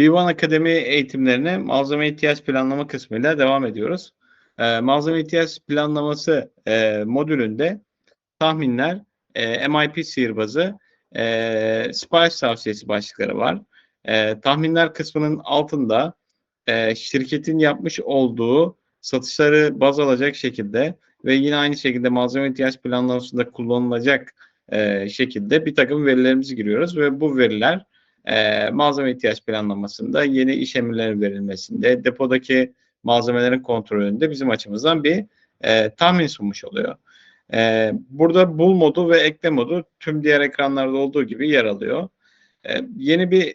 B1 Akademi eğitimlerine malzeme ihtiyaç planlama kısmıyla devam ediyoruz. Ee, malzeme ihtiyaç planlaması e, modülünde tahminler, e, MIP sihirbazı, e, sipariş tavsiyesi başlıkları var. E, tahminler kısmının altında e, şirketin yapmış olduğu satışları baz alacak şekilde ve yine aynı şekilde malzeme ihtiyaç planlamasında kullanılacak e, şekilde bir takım verilerimizi giriyoruz ve bu veriler e, malzeme ihtiyaç planlamasında yeni iş emirlerinin verilmesinde depodaki malzemelerin kontrolünde bizim açımızdan bir e, tahmin sunmuş oluyor. E, burada bul modu ve ekle modu tüm diğer ekranlarda olduğu gibi yer alıyor. E, yeni bir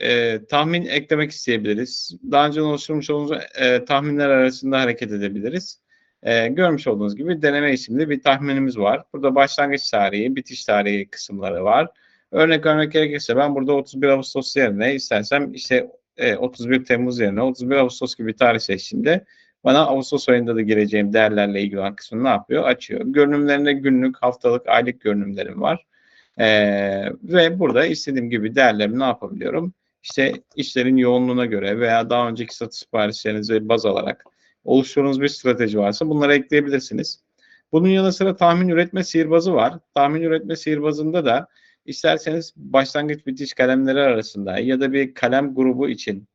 e, tahmin eklemek isteyebiliriz. Daha önce oluşturmuş olduğumuz e, tahminler arasında hareket edebiliriz. E, görmüş olduğunuz gibi deneme isimli bir tahminimiz var. Burada başlangıç tarihi, bitiş tarihi kısımları var. Örnek vermek gerekirse ben burada 31 Ağustos yerine istersem işte e, 31 Temmuz yerine 31 Ağustos gibi bir tarih seçtiğimde bana Ağustos ayında da gireceğim değerlerle ilgili olan kısmını ne yapıyor? Açıyor. Görünümlerinde günlük, haftalık, aylık görünümlerim var. Ee, ve burada istediğim gibi değerlerimi ne yapabiliyorum? İşte işlerin yoğunluğuna göre veya daha önceki satış siparişlerinizi baz alarak oluşturduğunuz bir strateji varsa bunları ekleyebilirsiniz. Bunun yanı sıra tahmin üretme sihirbazı var. Tahmin üretme sihirbazında da isterseniz başlangıç bitiş kalemleri arasında ya da bir kalem grubu için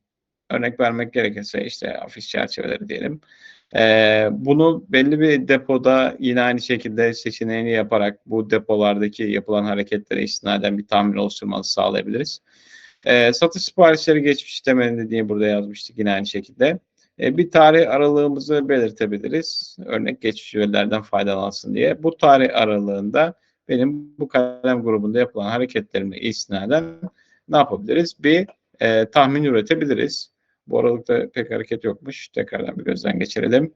örnek vermek gerekirse işte afiş çerçeveleri diyelim. Ee, bunu belli bir depoda yine aynı şekilde seçeneğini yaparak bu depolardaki yapılan hareketlere istinaden bir tahmin oluşturmanızı sağlayabiliriz. Ee, satış siparişleri geçmiş temelinde diye burada yazmıştık yine aynı şekilde. Ee, bir tarih aralığımızı belirtebiliriz. Örnek geçmiş verilerden faydalansın diye. Bu tarih aralığında benim bu kalem grubunda yapılan hareketlerime istinaden ne yapabiliriz? Bir e, tahmin üretebiliriz. Bu aralıkta pek hareket yokmuş. Tekrardan bir gözden geçirelim.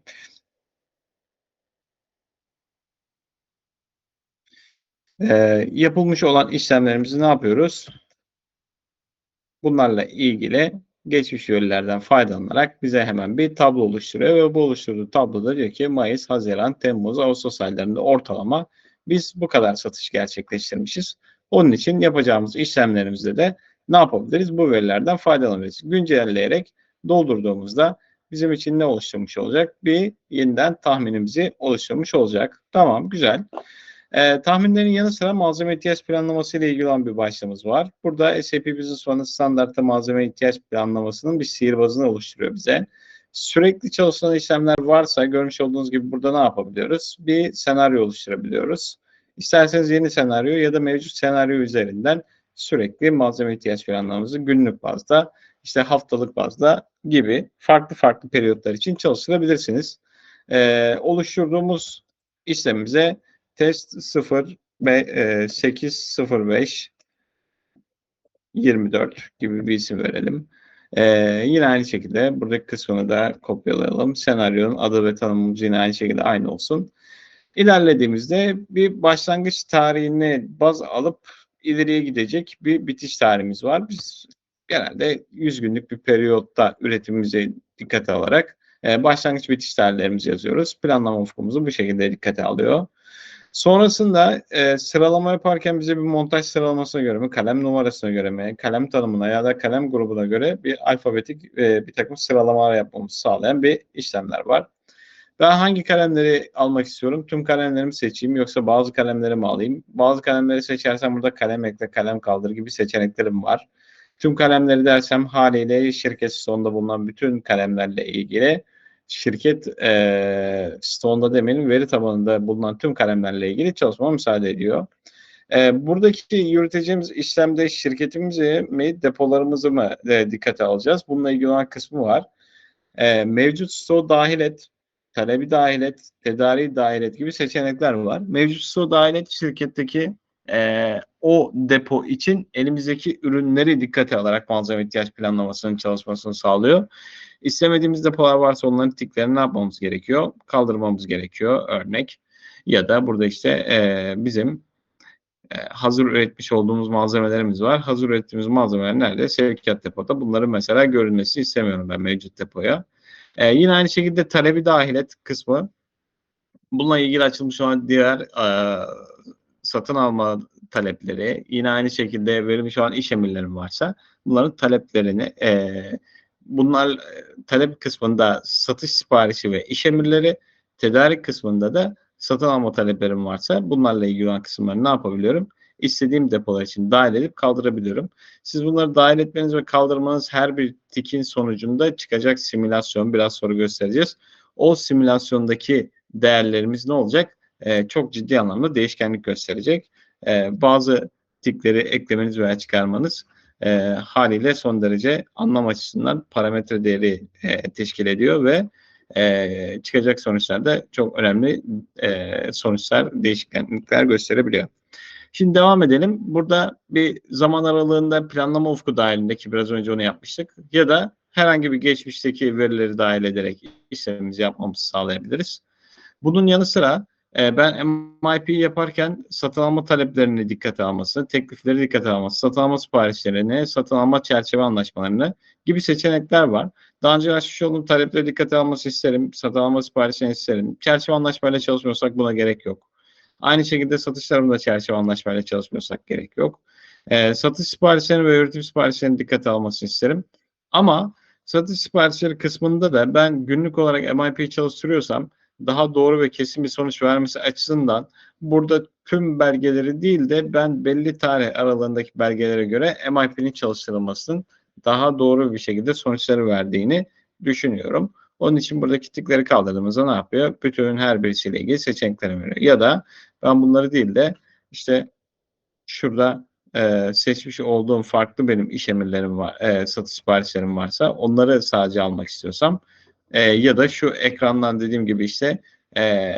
E, yapılmış olan işlemlerimizi ne yapıyoruz? Bunlarla ilgili geçmiş verilerden faydalanarak bize hemen bir tablo oluşturuyor ve bu oluşturduğu tabloda diyor ki Mayıs, Haziran, Temmuz, Ağustos aylarında ortalama biz bu kadar satış gerçekleştirmişiz. Onun için yapacağımız işlemlerimizde de ne yapabiliriz? Bu verilerden faydalanabiliriz. Güncelleyerek doldurduğumuzda bizim için ne oluşturmuş olacak? Bir yeniden tahminimizi oluşturmuş olacak. Tamam, güzel. Ee, tahminlerin yanı sıra malzeme ihtiyaç planlaması ile ilgili olan bir başlığımız var. Burada SAP Business One'ın standartta malzeme ihtiyaç planlamasının bir sihirbazını oluşturuyor bize. Sürekli çalışan işlemler varsa görmüş olduğunuz gibi burada ne yapabiliyoruz? Bir senaryo oluşturabiliyoruz. İsterseniz yeni senaryo ya da mevcut senaryo üzerinden sürekli malzeme ihtiyaç planlamamızı günlük bazda, işte haftalık bazda gibi farklı farklı periyotlar için çalıştırabilirsiniz. Ee, oluşturduğumuz işlemimize test 0 ve e, 805 24 gibi bir isim verelim. Ee, yine aynı şekilde buradaki kısmını da kopyalayalım. Senaryonun adı ve tanımımız yine aynı şekilde aynı olsun. İlerlediğimizde bir başlangıç tarihini baz alıp ileriye gidecek bir bitiş tarihimiz var. Biz genelde 100 günlük bir periyotta üretimimize dikkate alarak e, başlangıç bitiş tarihlerimizi yazıyoruz. Planlama ufkumuzu bu şekilde dikkate alıyor. Sonrasında e, sıralama yaparken bize bir montaj sıralamasına göre mi, kalem numarasına göre mi, kalem tanımına ya da kalem grubuna göre bir alfabetik e, bir takım sıralamalar yapmamızı sağlayan bir işlemler var. Ben hangi kalemleri almak istiyorum? Tüm kalemlerimi seçeyim yoksa bazı kalemleri mi alayım? Bazı kalemleri seçersem burada kalem ekle, kalem kaldır gibi seçeneklerim var. Tüm kalemleri dersem haliyle şirket sonunda bulunan bütün kalemlerle ilgili şirket e, stoğunda demeyelim veri tabanında bulunan tüm kalemlerle ilgili çalışmama müsaade ediyor. E, buradaki yürüteceğimiz işlemde şirketimizi mi depolarımızı mı e, dikkate alacağız? Bununla ilgili olan kısmı var. E, mevcut stoğu dahil et, talebi dahil et, tedariği dahil et gibi seçenekler var. Mevcut stoğu dahil et şirketteki e, o depo için elimizdeki ürünleri dikkate alarak malzeme ihtiyaç planlamasının çalışmasını sağlıyor. İstemediğimiz depolar varsa onların tiklerini ne yapmamız gerekiyor? Kaldırmamız gerekiyor örnek. Ya da burada işte e, bizim e, hazır üretmiş olduğumuz malzemelerimiz var. Hazır ürettiğimiz malzemeler nerede? Sevkiyat depoda. Bunların mesela görülmesi istemiyorum ben mevcut depoya. E, yine aynı şekilde talebi dahil et kısmı. Bununla ilgili açılmış olan diğer e, satın alma talepleri, yine aynı şekilde verilmiş olan iş emirlerim varsa bunların taleplerini e, bunlar e, talep kısmında satış siparişi ve iş emirleri, tedarik kısmında da satın alma taleplerim varsa bunlarla ilgili olan kısımları ne yapabiliyorum? İstediğim depolar için dahil edip kaldırabiliyorum. Siz bunları dahil etmeniz ve kaldırmanız her bir tikin sonucunda çıkacak simülasyon biraz sonra göstereceğiz. O simülasyondaki değerlerimiz ne olacak? Ee, çok ciddi anlamda değişkenlik gösterecek. Ee, bazı tikleri eklemeniz veya çıkarmanız e, haliyle son derece anlam açısından parametre değeri e, teşkil ediyor ve e, çıkacak sonuçlarda çok önemli e, sonuçlar, değişkenlikler gösterebiliyor. Şimdi devam edelim. Burada bir zaman aralığında planlama ufku dahilindeki biraz önce onu yapmıştık. Ya da herhangi bir geçmişteki verileri dahil ederek işlemimizi yapmamızı sağlayabiliriz. Bunun yanı sıra e, ben MIP yaparken satın alma taleplerini dikkate alması, teklifleri dikkate alması, satın alma siparişlerini, satın alma çerçeve anlaşmalarını gibi seçenekler var. Daha önce açmış olduğum talepleri dikkate alması isterim, satın alma siparişlerini isterim. Çerçeve anlaşmayla çalışmıyorsak buna gerek yok. Aynı şekilde satışlarımda çerçeve anlaşmayla çalışmıyorsak gerek yok. E, satış siparişlerini ve üretim siparişlerini dikkate almasını isterim. Ama satış siparişleri kısmında da ben günlük olarak MIP çalıştırıyorsam daha doğru ve kesin bir sonuç vermesi açısından burada tüm belgeleri değil de ben belli tarih aralığındaki belgelere göre MIP'nin çalıştırılmasının daha doğru bir şekilde sonuçları verdiğini düşünüyorum. Onun için buradaki tıkları kaldırdığımızda ne yapıyor? Bütün her birisiyle ilgili seçenekleri veriyor. Ya da ben bunları değil de işte şurada e, seçmiş olduğum farklı benim iş emirlerim var, e, satış siparişlerim varsa onları sadece almak istiyorsam e, ya da şu ekrandan dediğim gibi işte e,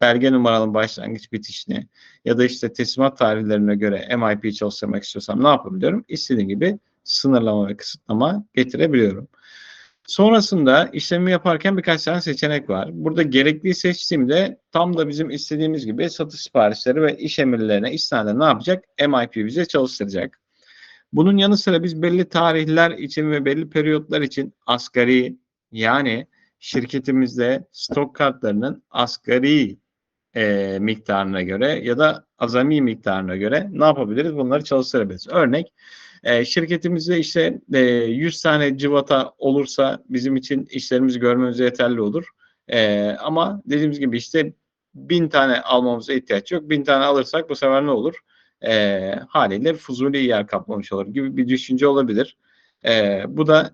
belge numaralı başlangıç bitişini ya da işte teslimat tarihlerine göre MIP çalıştırmak istiyorsam ne yapabiliyorum? İstediğim gibi sınırlama ve kısıtlama getirebiliyorum. Sonrasında işlemi yaparken birkaç tane seçenek var. Burada gerekliyi seçtiğimde tam da bizim istediğimiz gibi satış siparişleri ve iş emirlerine istinaden ne yapacak? MIP bize çalıştıracak. Bunun yanı sıra biz belli tarihler için ve belli periyotlar için asgari yani şirketimizde stok kartlarının asgari e, miktarına göre ya da azami miktarına göre ne yapabiliriz? Bunları çalıştırabiliriz. Örnek e, şirketimizde işte e, 100 tane civata olursa bizim için işlerimizi görmemize yeterli olur. E, ama dediğimiz gibi işte bin tane almamıza ihtiyaç yok. Bin tane alırsak bu sefer ne olur? E, haliyle fuzuli yer kaplamış olur gibi bir düşünce olabilir. E, bu da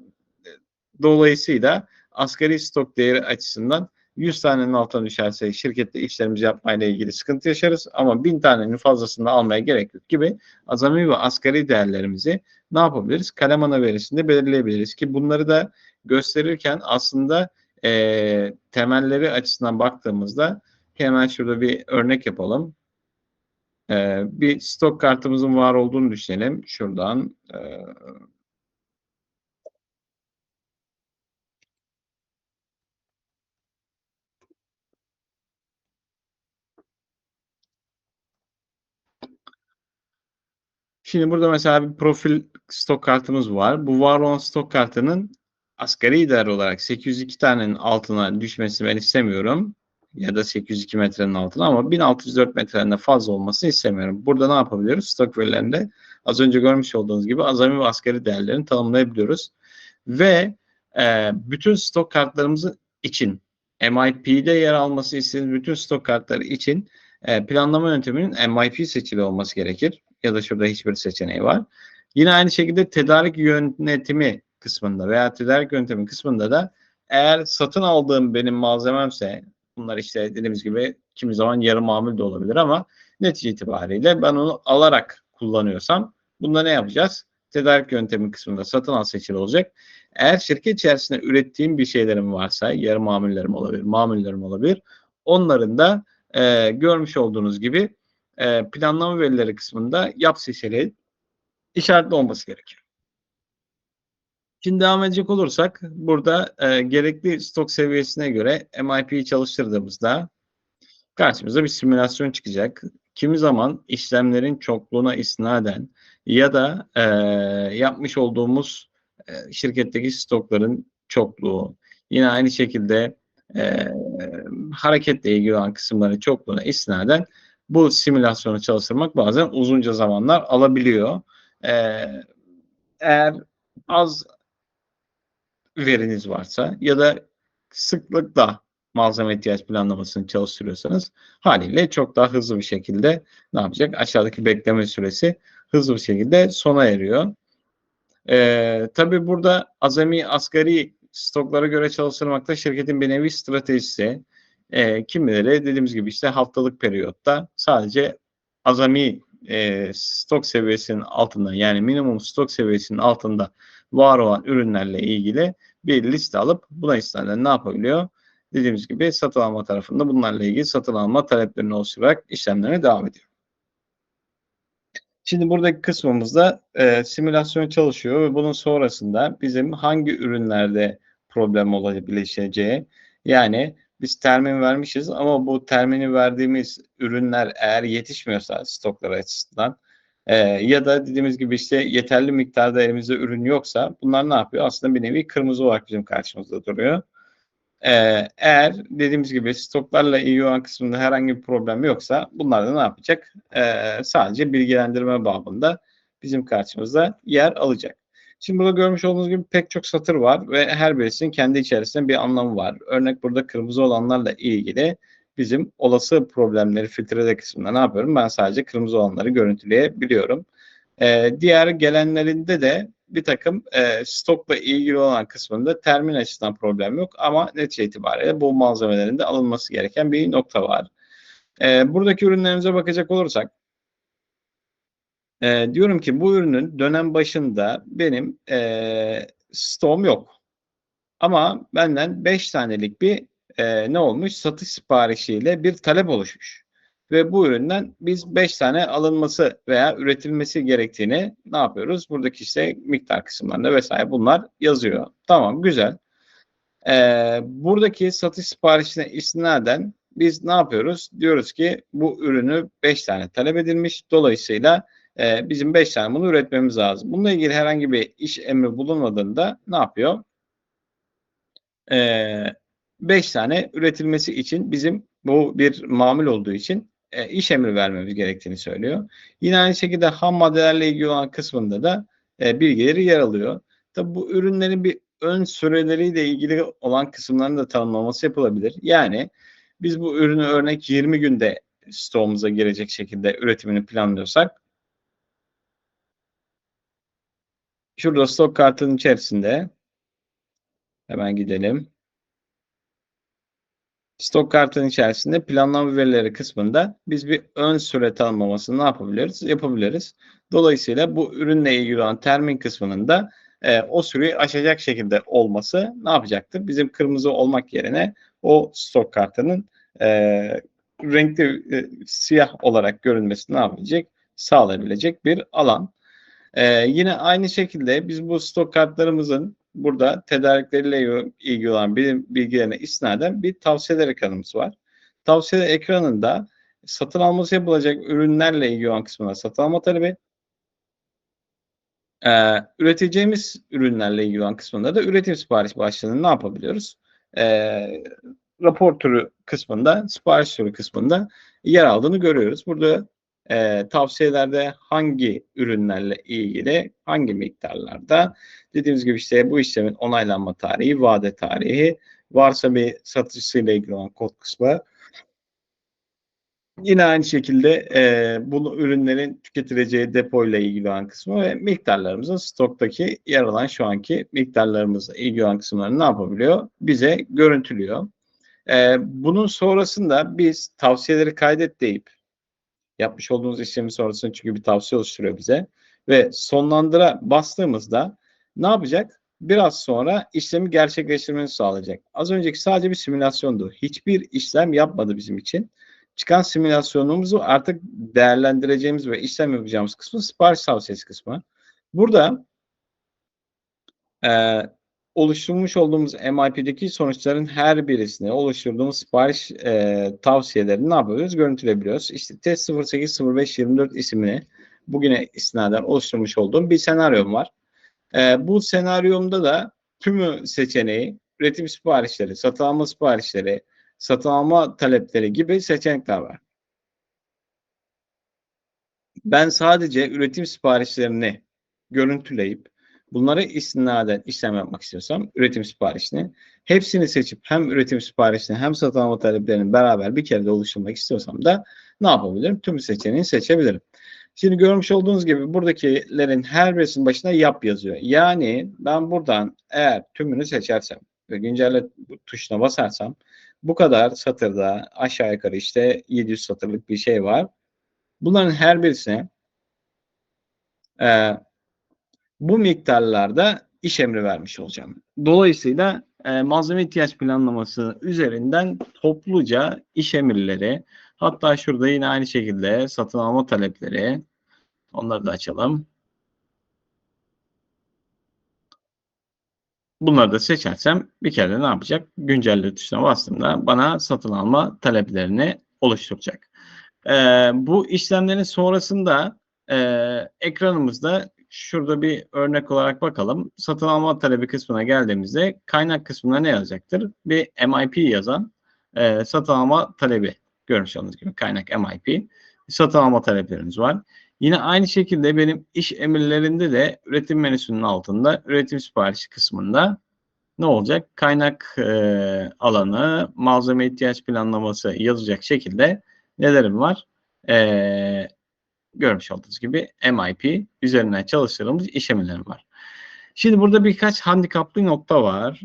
dolayısıyla asgari stok değeri açısından 100 tanenin altına düşerse şirkette işlerimizi yapmayla ilgili sıkıntı yaşarız ama 1000 tanenin fazlasını almaya gerek yok gibi azami ve asgari değerlerimizi ne yapabiliriz? Kalem ana verisinde belirleyebiliriz ki bunları da gösterirken aslında e, temelleri açısından baktığımızda hemen şurada bir örnek yapalım. E, bir stok kartımızın var olduğunu düşünelim. Şuradan e, Şimdi burada mesela bir profil stok kartımız var. Bu var olan stok kartının asgari değer olarak 802 tanenin altına düşmesini ben istemiyorum. Ya da 802 metrenin altına ama 1604 metrenin fazla olmasını istemiyorum. Burada ne yapabiliyoruz? Stok verilerinde az önce görmüş olduğunuz gibi azami ve asgari değerlerini tanımlayabiliyoruz. Ve e, bütün stok kartlarımızın için MIP'de yer alması istediğimiz bütün stok kartları için e, planlama yönteminin MIP seçili olması gerekir ya da şurada hiçbir seçeneği var. Yine aynı şekilde tedarik yönetimi kısmında veya tedarik yöntemi kısmında da eğer satın aldığım benim malzememse bunlar işte dediğimiz gibi kimi zaman yarı mamul de olabilir ama netice itibariyle ben onu alarak kullanıyorsam bunda ne yapacağız? Tedarik yöntemi kısmında satın al seçili olacak. Eğer şirket içerisinde ürettiğim bir şeylerim varsa yarı mamullerim olabilir, mamullerim olabilir. Onların da e, görmüş olduğunuz gibi e, planlama verileri kısmında yap seçeneği işaretli olması gerekiyor. Şimdi devam edecek olursak burada e, gerekli stok seviyesine göre MIP'yi çalıştırdığımızda karşımıza bir simülasyon çıkacak. Kimi zaman işlemlerin çokluğuna isnaden ya da e, yapmış olduğumuz e, şirketteki stokların çokluğu, yine aynı şekilde e, hareketle ilgili olan kısımların çokluğuna isnaden bu simülasyonu çalıştırmak bazen uzunca zamanlar alabiliyor. E, eğer az veriniz varsa ya da sıklıkla malzeme ihtiyaç planlamasını çalıştırıyorsanız haliyle çok daha hızlı bir şekilde ne yapacak? Aşağıdaki bekleme süresi hızlı bir şekilde sona eriyor. Ee, tabii burada azami asgari stoklara göre çalıştırmakta şirketin bir nevi stratejisi. Ee, kimileri dediğimiz gibi işte haftalık periyotta sadece azami e, stok seviyesinin altında yani minimum stok seviyesinin altında var olan ürünlerle ilgili bir liste alıp buna istinaden ne yapabiliyor? Dediğimiz gibi satın alma tarafında bunlarla ilgili satın alma taleplerini oluşturarak işlemlerine devam ediyor. Şimdi buradaki kısmımızda e, simülasyon çalışıyor ve bunun sonrasında bizim hangi ürünlerde problem olabileceği yani biz termin vermişiz ama bu termini verdiğimiz ürünler eğer yetişmiyorsa stoklar açısından e, ya da dediğimiz gibi işte yeterli miktarda elimizde ürün yoksa bunlar ne yapıyor? Aslında bir nevi kırmızı olarak bizim karşımızda duruyor. E, eğer dediğimiz gibi stoklarla ilgili olan kısmında herhangi bir problem yoksa bunlar da ne yapacak? E, sadece bilgilendirme babında bizim karşımızda yer alacak. Şimdi burada görmüş olduğunuz gibi pek çok satır var ve her birisinin kendi içerisinde bir anlamı var. Örnek burada kırmızı olanlarla ilgili bizim olası problemleri filtrede kısmında ne yapıyorum? Ben sadece kırmızı olanları görüntüleyebiliyorum. Ee, diğer gelenlerinde de bir takım e, stokla ilgili olan kısmında termin açısından problem yok ama netice itibariyle bu malzemelerin de alınması gereken bir nokta var. E, buradaki ürünlerimize bakacak olursak e, diyorum ki bu ürünün dönem başında benim e, stoğum yok. Ama benden 5 tanelik bir e, ne olmuş? Satış siparişiyle bir talep oluşmuş. Ve bu üründen biz 5 tane alınması veya üretilmesi gerektiğini ne yapıyoruz? Buradaki işte miktar kısımlarında vesaire bunlar yazıyor. Tamam güzel. Ee, buradaki satış siparişine istinaden biz ne yapıyoruz? Diyoruz ki bu ürünü 5 tane talep edilmiş. Dolayısıyla e, bizim 5 tane bunu üretmemiz lazım. Bununla ilgili herhangi bir iş emri bulunmadığında ne yapıyor? 5 e, tane üretilmesi için bizim bu bir mamul olduğu için e, iş emri vermemiz gerektiğini söylüyor. Yine aynı şekilde ham maddelerle ilgili olan kısmında da e, bilgileri yer alıyor. Tabi bu ürünlerin bir ön süreleriyle ilgili olan kısımların da tanımlaması yapılabilir. Yani biz bu ürünü örnek 20 günde stoğumuza girecek şekilde üretimini planlıyorsak şurada stok kartının içerisinde hemen gidelim. Stok kartının içerisinde planlama verileri kısmında biz bir ön süre tanımlamasını ne yapabiliriz? Yapabiliriz. Dolayısıyla bu ürünle ilgili olan termin kısmının da e, o süreyi aşacak şekilde olması ne yapacaktır? Bizim kırmızı olmak yerine o stok kartının e, renkli e, siyah olarak görünmesini ne yapabilecek? Sağlayabilecek bir alan. E, yine aynı şekilde biz bu stok kartlarımızın burada tedarikleriyle ilgili olan bilgilerine isnaden bir tavsiyeler ekranımız var. Tavsiyeler ekranında satın alması yapılacak ürünlerle ilgili olan kısmına satın alma talebi, ee, üreteceğimiz ürünlerle ilgili olan kısmında da üretim sipariş başlığını ne yapabiliyoruz? Ee, rapor türü kısmında, sipariş türü kısmında yer aldığını görüyoruz. Burada e, tavsiyelerde hangi ürünlerle ilgili, hangi miktarlarda dediğimiz gibi işte bu işlemin onaylanma tarihi, vade tarihi, varsa bir satışıyla ilgili olan kod kısmı. Yine aynı şekilde e, bu ürünlerin tüketileceği depoyla ilgili olan kısmı ve miktarlarımızın stoktaki yer alan şu anki miktarlarımızla ilgili olan kısımları ne yapabiliyor? Bize görüntülüyor. E, bunun sonrasında biz tavsiyeleri kaydet deyip yapmış olduğunuz işlemin sonrasında çünkü bir tavsiye oluşturuyor bize. Ve sonlandıra bastığımızda ne yapacak? Biraz sonra işlemi gerçekleştirmeni sağlayacak. Az önceki sadece bir simülasyondu. Hiçbir işlem yapmadı bizim için. Çıkan simülasyonumuzu artık değerlendireceğimiz ve işlem yapacağımız kısmı sipariş tavsiyesi kısmı. Burada e, oluşturmuş olduğumuz MIP'deki sonuçların her birisine oluşturduğumuz sipariş e, tavsiyelerini ne yapıyoruz? Görüntülebiliyoruz. İşte test 080524 isimli bugüne istinaden oluşturmuş olduğum bir senaryom var. E, bu senaryomda da tümü seçeneği üretim siparişleri, satın alma siparişleri, satın alma talepleri gibi seçenekler var. Ben sadece üretim siparişlerini görüntüleyip bunlara istinaden işlem yapmak istiyorsam üretim siparişini hepsini seçip hem üretim siparişini hem satın alma taleplerini beraber bir kere de oluşturmak istiyorsam da ne yapabilirim? Tüm seçeneğini seçebilirim. Şimdi görmüş olduğunuz gibi buradakilerin her birisinin başına yap yazıyor. Yani ben buradan eğer tümünü seçersem ve güncelle tuşuna basarsam bu kadar satırda aşağı yukarı işte 700 satırlık bir şey var. Bunların her birisine e, bu miktarlarda iş emri vermiş olacağım. Dolayısıyla e, malzeme ihtiyaç planlaması üzerinden topluca iş emirleri hatta şurada yine aynı şekilde satın alma talepleri onları da açalım. Bunları da seçersem bir kere ne yapacak? Güncelle tuşuna bastığımda bana satın alma taleplerini oluşturacak. Ee, bu işlemlerin sonrasında e, ekranımızda şurada bir örnek olarak bakalım. Satın alma talebi kısmına geldiğimizde kaynak kısmına ne yazacaktır? Bir MIP yazan e, satın alma talebi. Görmüş olduğunuz gibi kaynak MIP. Satın alma taleplerimiz var. Yine aynı şekilde benim iş emirlerinde de üretim menüsünün altında üretim siparişi kısmında ne olacak? Kaynak e, alanı, malzeme ihtiyaç planlaması yazacak şekilde nelerim var? E, görmüş olduğunuz gibi MIP üzerinden çalıştırdığımız iş var. Şimdi burada birkaç handikaplı nokta var.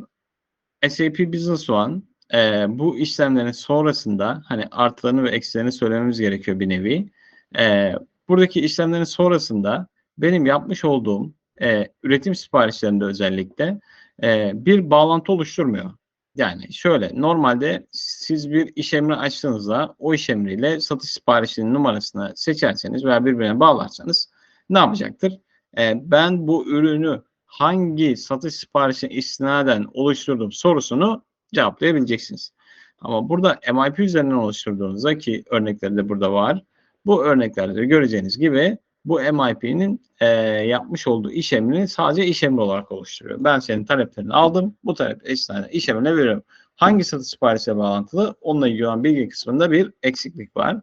SAP Business One e, bu işlemlerin sonrasında hani artılarını ve eksilerini söylememiz gerekiyor bir nevi. E, buradaki işlemlerin sonrasında benim yapmış olduğum e, üretim siparişlerinde özellikle e, bir bağlantı oluşturmuyor. Yani şöyle normalde siz bir iş emri açtığınızda o iş emriyle satış siparişinin numarasını seçerseniz veya birbirine bağlarsanız ne yapacaktır? E, ben bu ürünü hangi satış siparişine istinaden oluşturdum sorusunu cevaplayabileceksiniz. Ama burada MIP üzerinden oluşturduğunuzda ki örnekleri de burada var. Bu örneklerde göreceğiniz gibi bu MIP'nin e, yapmış olduğu iş emrini sadece iş emri olarak oluşturuyor. Ben senin taleplerini aldım. Bu talep esnasında iş emrine veriyorum. Hangi satış siparişe bağlantılı? Onunla ilgili olan bilgi kısmında bir eksiklik var.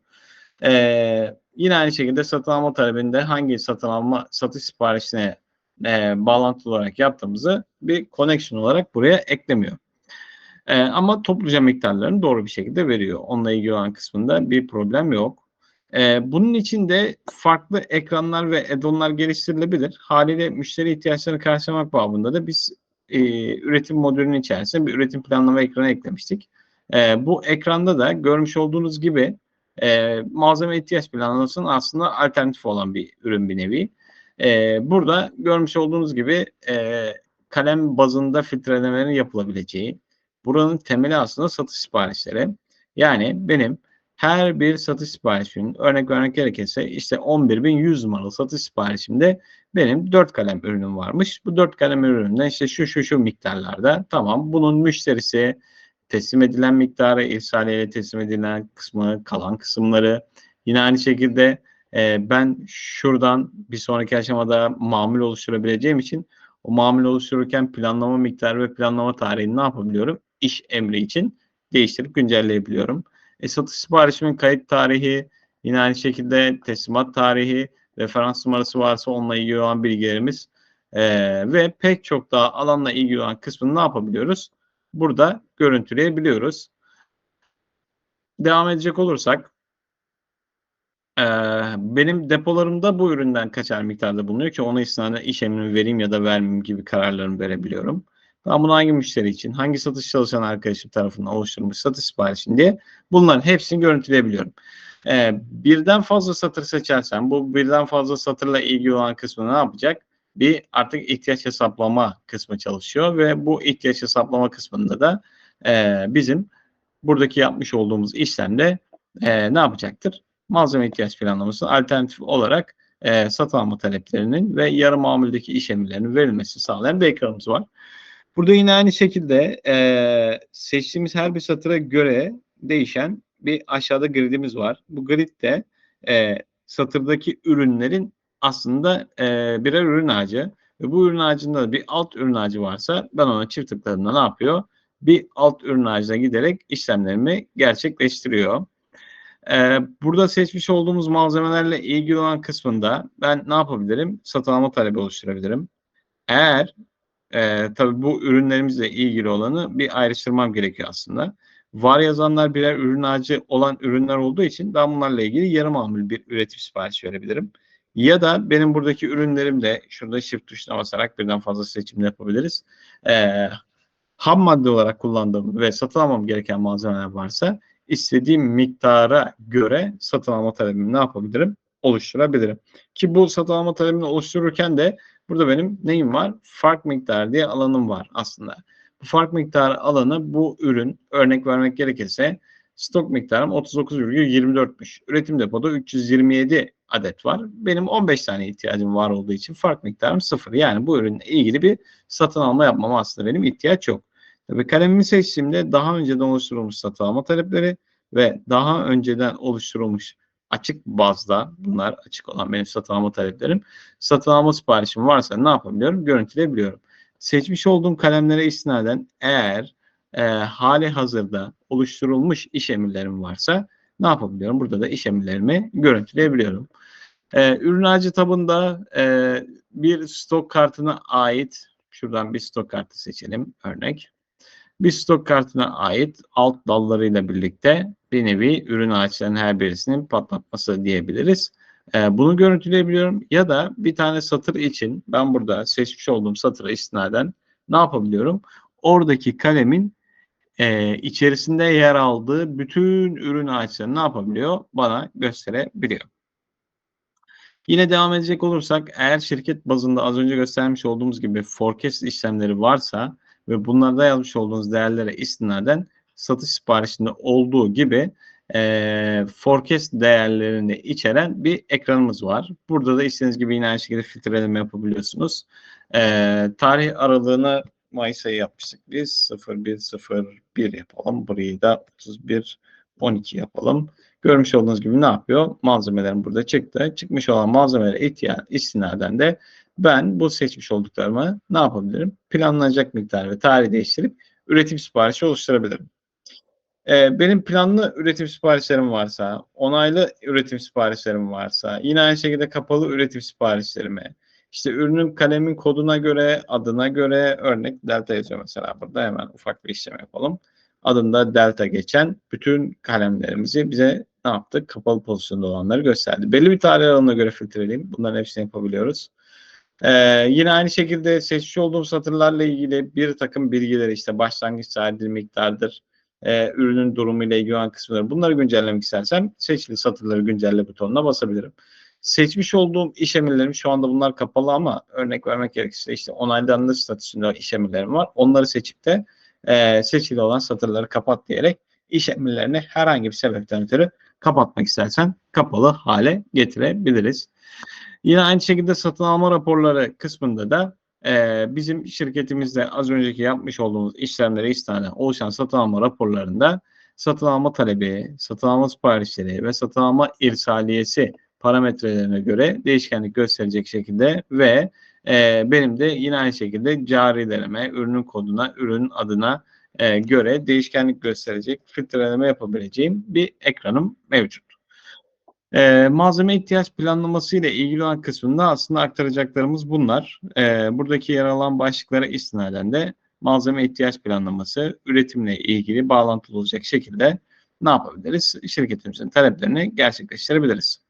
E, yine aynı şekilde satın alma talebinde hangi satın alma satış siparişine e, bağlantılı olarak yaptığımızı bir connection olarak buraya eklemiyor. E, ama topluca miktarlarını doğru bir şekilde veriyor. Onunla ilgili olan kısmında bir problem yok. Ee, bunun için de farklı ekranlar ve add-on'lar geliştirilebilir. Haliyle müşteri ihtiyaçlarını karşılamak babında da biz e, üretim modülünün içerisinde bir üretim planlama ekranı eklemiştik. E, bu ekranda da görmüş olduğunuz gibi e, malzeme ihtiyaç planlamasının aslında alternatif olan bir ürün bir nevi. E, burada görmüş olduğunuz gibi e, kalem bazında filtrelemelerin yapılabileceği, buranın temeli aslında satış siparişleri. Yani benim her bir satış siparişinin örnek vermek gerekirse işte 11.100 numaralı satış siparişimde benim 4 kalem ürünüm varmış. Bu 4 kalem ürününden işte şu şu şu miktarlarda tamam bunun müşterisi teslim edilen miktarı, irsaliyle teslim edilen kısmı, kalan kısımları yine aynı şekilde e, ben şuradan bir sonraki aşamada mamul oluşturabileceğim için o mamul oluştururken planlama miktarı ve planlama tarihini ne yapabiliyorum? İş emri için değiştirip güncelleyebiliyorum. E, satış siparişimin kayıt tarihi, yine aynı şekilde teslimat tarihi, referans numarası varsa onunla ilgili olan bilgilerimiz e, ve pek çok daha alanla ilgili olan kısmını ne yapabiliyoruz? Burada görüntüleyebiliyoruz. Devam edecek olursak e, benim depolarımda bu üründen kaçar miktarda bulunuyor ki ona istinaden iş emrimi vereyim ya da vermeyeyim gibi kararlarımı verebiliyorum. Ben bunu hangi müşteri için, hangi satış çalışan arkadaşım tarafından oluşturulmuş satış siparişin diye bunların hepsini görüntüleyebiliyorum. Ee, birden fazla satır seçersen bu birden fazla satırla ilgili olan kısmı ne yapacak? Bir artık ihtiyaç hesaplama kısmı çalışıyor ve bu ihtiyaç hesaplama kısmında da e, bizim buradaki yapmış olduğumuz işlemde e, ne yapacaktır? Malzeme ihtiyaç planlaması alternatif olarak e, satın alma taleplerinin ve yarı mamuldeki iş emirlerinin verilmesi sağlayan bir ekranımız var. Burada yine aynı şekilde e, seçtiğimiz her bir satıra göre değişen bir aşağıda gridimiz var. Bu grid de e, satırdaki ürünlerin aslında e, birer ürün ağacı. Ve bu ürün ağacında da bir alt ürün ağacı varsa ben ona çift tıkladığımda ne yapıyor? Bir alt ürün ağacına giderek işlemlerimi gerçekleştiriyor. Ee, burada seçmiş olduğumuz malzemelerle ilgili olan kısmında ben ne yapabilirim? Satın alma talebi oluşturabilirim Eğer e, tabii bu ürünlerimizle ilgili olanı bir ayrıştırmam gerekiyor aslında. Var yazanlar birer ürün ağacı olan ürünler olduğu için ben bunlarla ilgili yarım mamul bir üretim siparişi verebilirim. Ya da benim buradaki ürünlerimle şurada shift tuşuna basarak birden fazla seçim yapabiliriz. Ee, ham madde olarak kullandığım ve satın almam gereken malzemeler varsa istediğim miktara göre satın alma talebimi ne yapabilirim? Oluşturabilirim. Ki bu satın alma talebini oluştururken de burada benim neyim var? Fark miktarı diye alanım var aslında. Bu fark miktarı alanı bu ürün örnek vermek gerekirse stok miktarım 39,24'müş. Üretim depoda 327 adet var. Benim 15 tane ihtiyacım var olduğu için fark miktarım sıfır. Yani bu ürünle ilgili bir satın alma yapmama aslında benim ihtiyaç yok. Tabii kalemimi seçtiğimde daha önceden oluşturulmuş satın alma talepleri ve daha önceden oluşturulmuş açık bazda bunlar açık olan benim satın alma taleplerim. Satın alma siparişim varsa ne yapabiliyorum? Görüntüleyebiliyorum. Seçmiş olduğum kalemlere istinaden eğer e, hali hazırda oluşturulmuş iş emirlerim varsa ne yapabiliyorum? Burada da iş emirlerimi görüntüleyebiliyorum. E, ürün ağacı tabında e, bir stok kartına ait şuradan bir stok kartı seçelim örnek. Bir stok kartına ait alt dallarıyla birlikte bir nevi ürün ağaçlarının her birisinin patlatması diyebiliriz. E, bunu görüntüleyebiliyorum ya da bir tane satır için ben burada seçmiş olduğum satıra istinaden ne yapabiliyorum? Oradaki kalemin e, içerisinde yer aldığı bütün ürün ağaçlarını ne yapabiliyor? Bana gösterebiliyor. Yine devam edecek olursak eğer şirket bazında az önce göstermiş olduğumuz gibi forecast işlemleri varsa ve bunlarda yazmış olduğunuz değerlere istinaden satış siparişinde olduğu gibi e, forecast değerlerini içeren bir ekranımız var. Burada da istediğiniz gibi yine aynı şekilde filtreleme yapabiliyorsunuz. E, tarih aralığını Mayıs ayı yapmıştık biz. 0101 yapalım. Burayı da 31 12 yapalım. Görmüş olduğunuz gibi ne yapıyor? Malzemelerim burada çıktı. Çıkmış olan malzemelere ihtiyaç istinaden de ben bu seçmiş olduklarımı ne yapabilirim? Planlanacak miktar ve tarih değiştirip üretim siparişi oluşturabilirim. Ee, benim planlı üretim siparişlerim varsa, onaylı üretim siparişlerim varsa, yine aynı şekilde kapalı üretim siparişlerimi, işte ürünün kalemin koduna göre, adına göre örnek delta yazıyor mesela burada hemen ufak bir işlem yapalım. Adında delta geçen bütün kalemlerimizi bize ne yaptı? Kapalı pozisyonda olanları gösterdi. Belli bir tarih aralığına göre filtreleyeyim. Bunların hepsini yapabiliyoruz. Ee, yine aynı şekilde seçmiş olduğum satırlarla ilgili bir takım bilgileri işte başlangıç tarihi miktardır, e, ürünün durumu ile ilgili olan kısımları bunları güncellemek istersem seçili satırları güncelle butonuna basabilirim. Seçmiş olduğum iş emirlerim şu anda bunlar kapalı ama örnek vermek gerekirse işte onaylandı statüsünde iş emirlerim var. Onları seçip de e, seçili olan satırları kapat diyerek iş emirlerini herhangi bir sebepten ötürü kapatmak istersen kapalı hale getirebiliriz. Yine aynı şekilde satın alma raporları kısmında da e, bizim şirketimizde az önceki yapmış olduğumuz işlemlere istinaden oluşan satın alma raporlarında satın alma talebi, satın alma siparişleri ve satın alma irsaliyesi parametrelerine göre değişkenlik gösterecek şekilde ve e, benim de yine aynı şekilde cari deneme, ürünün koduna, ürünün adına e, göre değişkenlik gösterecek filtreleme yapabileceğim bir ekranım mevcut. E, malzeme ihtiyaç planlaması ile ilgili olan kısmında aslında aktaracaklarımız bunlar. E, buradaki yer alan başlıklara istinaden de malzeme ihtiyaç planlaması üretimle ilgili bağlantılı olacak şekilde ne yapabiliriz? Şirketimizin taleplerini gerçekleştirebiliriz.